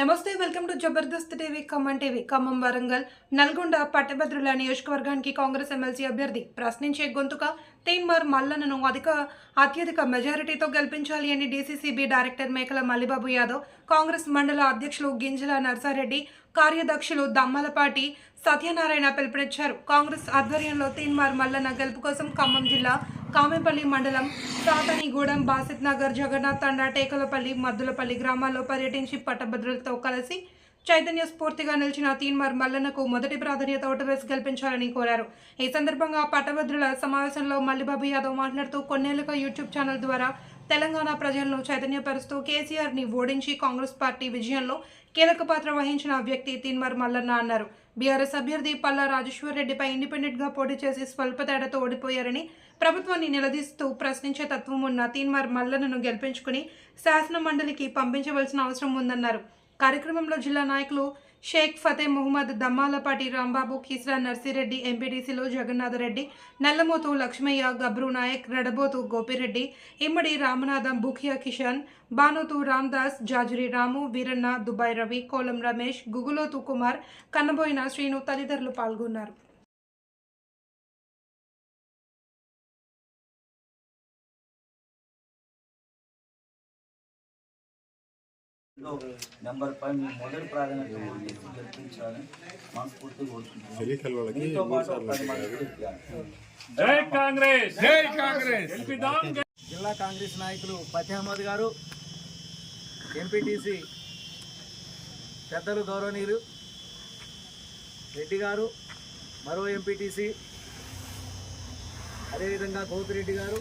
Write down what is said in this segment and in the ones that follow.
నమస్తే welcome to Jabardasth TV Khammam TV Khammam Warangal. Nalgonda పట్టభద్రుల నియోజకవర్గానికి కాంగ్రెస్ ఎమ్మెల్సీ అభ్యర్థి ప్రశ్నించే గొంతుక తేన్మార్ మల్లన్నను అధిక అత్యధిక మెజారిటీతో గెలిపించాలి అని డీసీసీబీ డైరెక్టర్ మేకల మల్లిబాబు యాదవ్ కాంగ్రెస్ మండల అధ్యక్షులు గింజల నర్సారెడ్డి కార్యదక్షులు దమ్మలపాటి సత్యనారాయణ పిలుపునిచ్చారు. కాంగ్రెస్ ఆధ్వర్యంలో తీన్మార్ మల్లన్న గెలుపు కోసం ఖమ్మం జిల్లా కామెపల్లి మండలం సాతనిగూడెం బాసిత్ నగర్ జగన్నాథ్ తండా టేకలపల్లి మద్దులపల్లి గ్రామాల్లో పర్యటించి పట్టభద్రులతో కలిసి చైతన్య స్ఫూర్తిగా నిలిచిన తీన్మార్ మల్లన్నకు మొదటి ప్రాధాన్యత ఓటు కల్పించాలని కోరారు. ఈ సందర్భంగా పట్టభద్రుల సమావేశంలో మల్లిబాబు యాదవ్ మాట్లాడుతూ కొన్నేళ్ళుగా యూట్యూబ్ ఛానల్ ద్వారా తెలంగాణ ప్రజలను చైతన్యపరుస్తూ కేసీఆర్ని ఓడించి కాంగ్రెస్ పార్టీ విజయంలో కీలక పాత్ర వహించిన వ్యక్తి తిన్మర్ మల్లన్న అన్నారు. బీఆర్ఎస్ అభ్యర్థి పల్లా రాజేశ్వర్ రెడ్డిపై ఇండిపెండెంట్గా పోటీ చేసి స్వల్ప తేడాతో ఓడిపోయారని ప్రభుత్వాన్ని నిలదీస్తూ ప్రశ్నించే తత్వం ఉన్న తీన్మార్ మల్లన్నను గెలిపించుకుని శాసన మండలికి పంపించవలసిన అవసరం ఉందన్నారు. కార్యక్రమంలో జిల్లా నాయకులు షేక్ ఫతే ముహమ్మద్ దమ్మాలపాటి రాంబాబు కిస్రా నర్సిరెడ్డి ఎంపీడీసీలో జగన్నాథరెడ్డి నల్లమోతు లక్ష్మయ్య గబ్రు నాయక్ రడబోతు గోపిరెడ్డి ఇమ్మడి రామనాథం బుఖియా కిషన్ బానోతు రామ్దాస్ జాజురి రాము వీరన్న దుబాయ్ రవి కోలం రమేష్ గుగులోతు కుమార్ కన్నబోయిన శ్రీను తదితరులు పాల్గొన్నారు. మంది గెలిపించాలి. జై కాంగ్రెస్! జై కాంగ్రెస్! గెలిపిద్దాం జిల్లా కాంగ్రెస్ నాయకులు ఫతే అహ్మద్ గారు ఎంపీటీసీ పెద్దలు గౌరవనీయులు రెడ్డి గారు మరో ఎంపీటీసీ అదేవిధంగా గోపిరెడ్డి గారు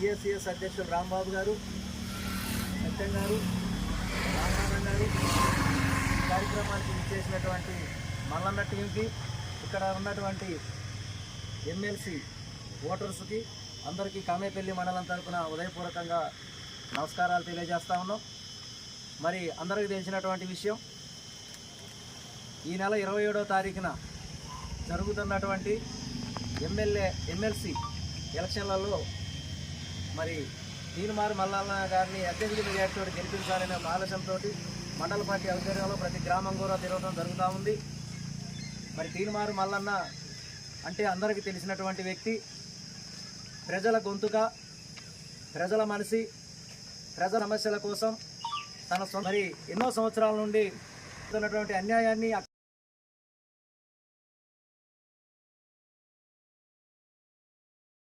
ఈఎస్సిఎస్ అధ్యక్షులు రాంబాబు గారు సత్యం గారు కార్యక్రమానికి చేసినటువంటి మల్లన్న టీంకి ఇక్కడ ఉన్నటువంటి ఎమ్మెల్సీ ఓటర్స్కి అందరికీ కామేపల్లి మండలం తరఫున ఉదయపూర్వకంగా నమస్కారాలు తెలియజేస్తా ఉన్నాం. మరి అందరికీ తెలిసినటువంటి విషయం ఈ నెల ఇరవై ఏడో తారీఖున జరుగుతున్నటువంటి ఎమ్మెల్యే ఎమ్మెల్సీ ఎలక్షన్లలో మరి తీనుమారు మల్లన్న గారిని అత్యధిక మెజార్టీతో గెలిపించాలనే ఆలోచనతోటి ఆలోచనతో మండల పార్టీ ఆధ్వర్యంలో ప్రతి గ్రామం కూడా తిరగడం జరుగుతూ ఉంది. మరి తీనుమారు మల్లన్న అంటే అందరికీ తెలిసినటువంటి వ్యక్తి. ప్రజల గొంతుక ప్రజల మనిషి ప్రజల సమస్యల కోసం తన మరి ఎన్నో సంవత్సరాల నుండి ఉన్నటువంటి అన్యాయాన్ని